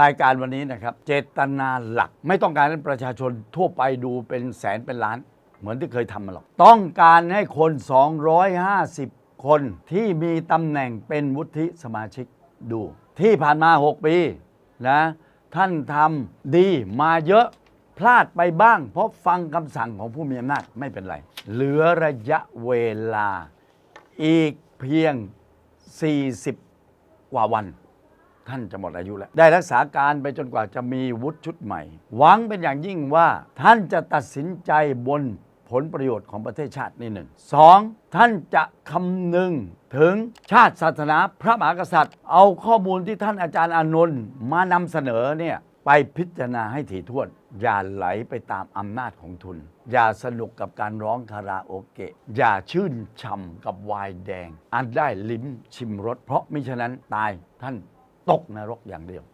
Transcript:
รายการวันนี้นะครับ เจตนาหลัก ไม่ต้องการให้ประชาชนทั่วไปดูเป็นแสนเป็นล้าน เหมือนที่เคยทำมาหรอก ต้องการให้คน 250 คนที่มีตำแหน่งเป็นวุฒิสมาชิกดู ที่ผ่านมา 6 ปีนะท่านทำดีมาเยอะพลาดไปบ้าง เพราะฟังคำสั่งของผู้มีอำนาจไม่เป็นไร เหลือระยะเวลาอีกเพียง 40 กว่าวัน ท่านจะหมดอายุแล้ว ได้รักษาการไปจนกว่าจะมีวุฒิชุดใหม่ หวังเป็นอย่างยิ่งว่าท่านจะตัดสินใจบนผลประโยชน์ของประเทศชาตินี่หนึ่งสองท่านจะคำนึงถึงชาติศาสนาพระมหากษัตริย์ เอาข้อมูลที่ท่านอาจารย์อานนท์มานำเสนอเนี่ยไปพิจารณาให้ถี่ถ้วน อย่าไหลไปตามอำนาจของทุน อย่าสนุกกับการร้องคาราโอเกะ อย่าชื่นช่ำกับไวน์แดง อันได้ลิ้มชิมรสเพราะมิฉะนั้นตายท่าน ตกนรกอย่างเดียว